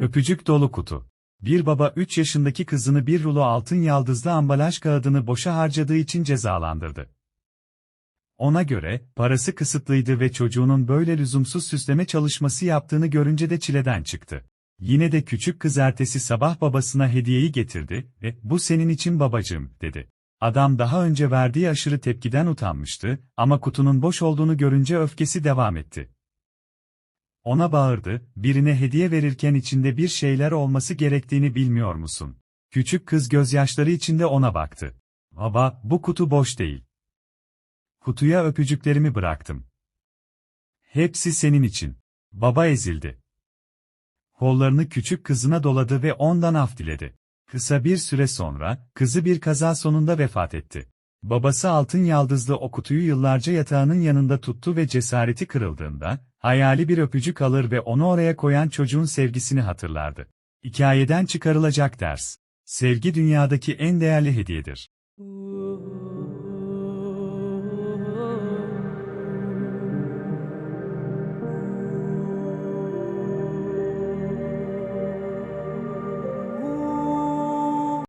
Öpücük dolu kutu. Bir baba 3 yaşındaki kızını bir rulo altın yaldızlı ambalaj kağıdını boşa harcadığı için cezalandırdı. Ona göre, parası kısıtlıydı ve çocuğunun böyle lüzumsuz süsleme çalışması yaptığını görünce de çileden çıktı. Yine de küçük kız ertesi sabah babasına hediyeyi getirdi ve "Bu senin için babacığım." dedi. Adam daha önce verdiği aşırı tepkiden utanmıştı ama kutunun boş olduğunu görünce öfkesi devam etti. Ona bağırdı, birine hediye verirken içinde bir şeyler olması gerektiğini bilmiyor musun? Küçük kız gözyaşları içinde ona baktı. Baba, bu kutu boş değil. Kutuya öpücüklerimi bıraktım. Hepsi senin için. Baba ezildi. Kollarını küçük kızına doladı ve ondan af diledi. Kısa bir süre sonra, kızı bir kaza sonunda vefat etti. Babası altın yaldızlı o kutuyu yıllarca yatağının yanında tuttu ve cesareti kırıldığında, hayali bir öpücük alır ve onu oraya koyan çocuğun sevgisini hatırlardı. Hikayeden çıkarılacak ders. Sevgi dünyadaki en değerli hediyedir.